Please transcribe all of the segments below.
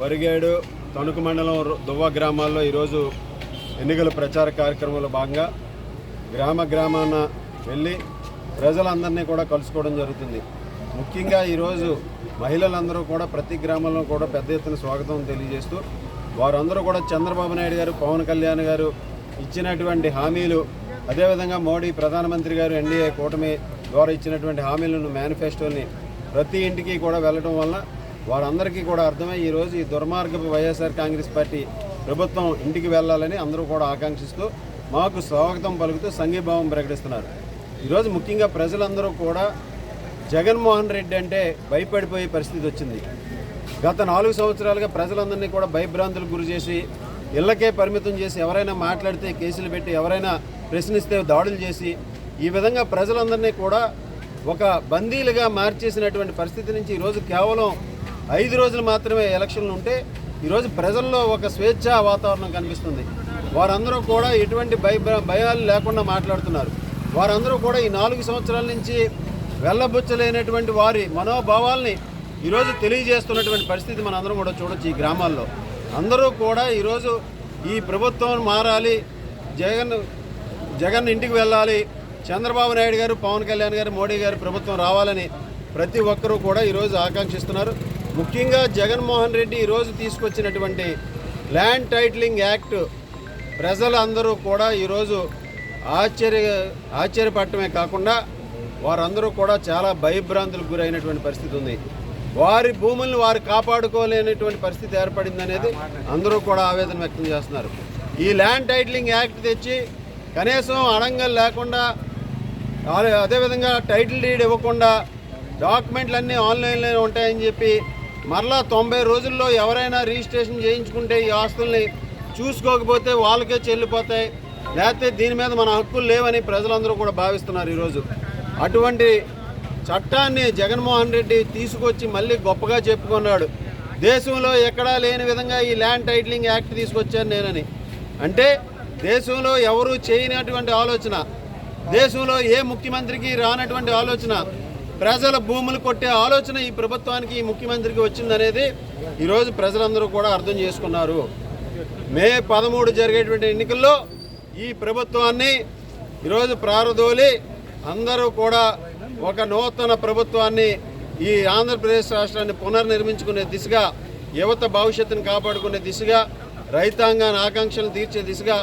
వరిగేడు తణుకు మండలం రు- దువ్వ గ్రామాల్లో ఈరోజు ఎన్నికల ప్రచార కార్యక్రమంలో భాగంగా గ్రామ గ్రామాన వెళ్ళి ప్రజలందరినీ కూడా కలుసుకోవడం జరుగుతుంది. ముఖ్యంగా ఈరోజు మహిళలందరూ కూడా ప్రతి గ్రామంలో కూడా పెద్ద ఎత్తున స్వాగతం తెలియజేస్తూ వారందరూ కూడా చంద్రబాబు నాయుడు గారు పవన్ కళ్యాణ్ గారు ఇచ్చినటువంటి హామీలు అదేవిధంగా మోడీ ప్రధానమంత్రి గారు ఎన్డీఏ కూటమి ద్వారా ఇచ్చినటువంటి హామీలను మేనిఫెస్టోని ప్రతి ఇంటికి కూడా వెళ్ళడం వల్ల వారందరికీ కూడా అర్థమై ఈరోజు ఈ దుర్మార్గపు వైఎస్ఆర్ కాంగ్రెస్ పార్టీ ప్రభుత్వం ఇంటికి వెళ్ళాలని అందరూ కూడా ఆకాంక్షిస్తూ మాకు స్వాగతం పలుకుతూ సంఘీభావం ప్రకటిస్తున్నారు. ఈరోజు ముఖ్యంగా ప్రజలందరూ కూడా జగన్మోహన్ రెడ్డి అంటే భయపడిపోయే పరిస్థితి వచ్చింది. గత నాలుగు సంవత్సరాలుగా ప్రజలందరినీ కూడా భయభ్రాంతులకు గురి చేసి ఇళ్ళకే పరిమితం చేసి ఎవరైనా మాట్లాడితే కేసులు పెట్టి ఎవరైనా ప్రశ్నిస్తే దాడులు చేసి ఈ విధంగా ప్రజలందరినీ కూడా ఒక బందీలుగా మార్చేసినటువంటి పరిస్థితి నుంచి ఈరోజు కేవలం ఐదు రోజులు మాత్రమే ఎలక్షన్లు ఉంటే ఈరోజు ప్రజల్లో ఒక స్వేచ్ఛ వాతావరణం కనిపిస్తుంది. వారందరూ కూడా ఎటువంటి భయ భయాలు లేకుండా మాట్లాడుతున్నారు. వారందరూ కూడా ఈ నాలుగు సంవత్సరాల నుంచి వెళ్ళబుచ్చలేనటువంటి వారి మనోభావాల్ని ఈరోజు తెలియజేస్తున్నటువంటి పరిస్థితి మనందరం కూడా చూడొచ్చు ఈ గ్రామాల్లో. అందరూ కూడా ఈరోజు ఈ ప్రభుత్వం మారాలి జగన్ జగన్ ఇంటికి వెళ్ళాలి చంద్రబాబు నాయుడు గారు పవన్ కళ్యాణ్ గారు మోడీ గారు ప్రభుత్వం రావాలని ప్రతి ఒక్కరూ కూడా ఈరోజు ఆకాంక్షిస్తున్నారు. ముఖ్యంగా జగన్మోహన్ రెడ్డి ఈరోజు తీసుకొచ్చినటువంటి ల్యాండ్ టైటిలింగ్ యాక్ట్ ప్రజలందరూ కూడా ఈరోజు ఆశ్చర్య ఆశ్చర్యపడటమే కాకుండా వారందరూ కూడా చాలా భయభ్రాంతులకు గురైనటువంటి పరిస్థితి ఉంది. వారి భూములను వారు కాపాడుకోలేనటువంటి పరిస్థితి ఏర్పడింది అనేది అందరూ కూడా ఆవేదన వ్యక్తం చేస్తున్నారు. ఈ ల్యాండ్ టైటిలింగ్ యాక్ట్ తెచ్చి కనీసం అడంగం లేకుండా అదేవిధంగా టైటిల్ డీడ్ ఇవ్వకుండా డాక్యుమెంట్లు అన్నీ ఆన్లైన్లో ఉంటాయని చెప్పి మరలా తొంభై రోజుల్లో ఎవరైనా రిజిస్ట్రేషన్ చేయించుకుంటే ఈ ఆస్తుల్ని చూసుకోకపోతే వాళ్ళకే చెల్లిపోతాయి. లేకపోతే దీని మీద మన హక్కులు లేవని ప్రజలందరూ కూడా భావిస్తున్నారు ఈరోజు. అటువంటి చట్టాన్ని జగన్మోహన్ రెడ్డి తీసుకొచ్చి మళ్ళీ గొప్పగా చెప్పుకున్నాడు. దేశంలో ఎక్కడా లేని విధంగా ఈ ల్యాండ్ టైటిలింగ్ యాక్ట్ తీసుకొచ్చాను నేనని. అంటే దేశంలో ఎవరు చేయనటువంటి ఆలోచన దేశంలో ఏ ముఖ్యమంత్రికి రానటువంటి ఆలోచన ప్రజల భూములు కొట్టే ఆలోచన ఈ ప్రభుత్వానికి ఈ ముఖ్యమంత్రికి వచ్చిందనేది ఈరోజు ప్రజలందరూ కూడా అర్థం చేసుకున్నారు. మే పదమూడు జరిగేటువంటి ఎన్నికల్లో ఈ ప్రభుత్వాన్ని ఈరోజు ప్రారదోలి అందరూ కూడా ఒక నూతన ప్రభుత్వాన్ని ఈ ఆంధ్రప్రదేశ్ రాష్ట్రాన్ని పునర్నిర్మించుకునే దిశగా యువత భవిష్యత్తును కాపాడుకునే దిశగా రైతాంగాన్ని ఆకాంక్షలు తీర్చే దిశగా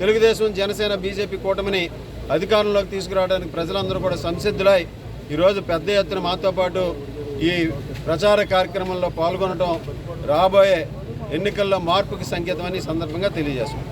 తెలుగుదేశం జనసేన బీజేపీ కూటమిని అధికారంలోకి తీసుకురావడానికి ప్రజలందరూ కూడా సంసిద్ధులై ఈరోజు పెద్ద ఎత్తున మాతో పాటు ఈ ప్రచార కార్యక్రమంలో పాల్గొనడం రాబోయే ఎన్నికల్లో మార్పుకి సంకేతమని సందర్భంగా తెలియజేస్తున్నాం.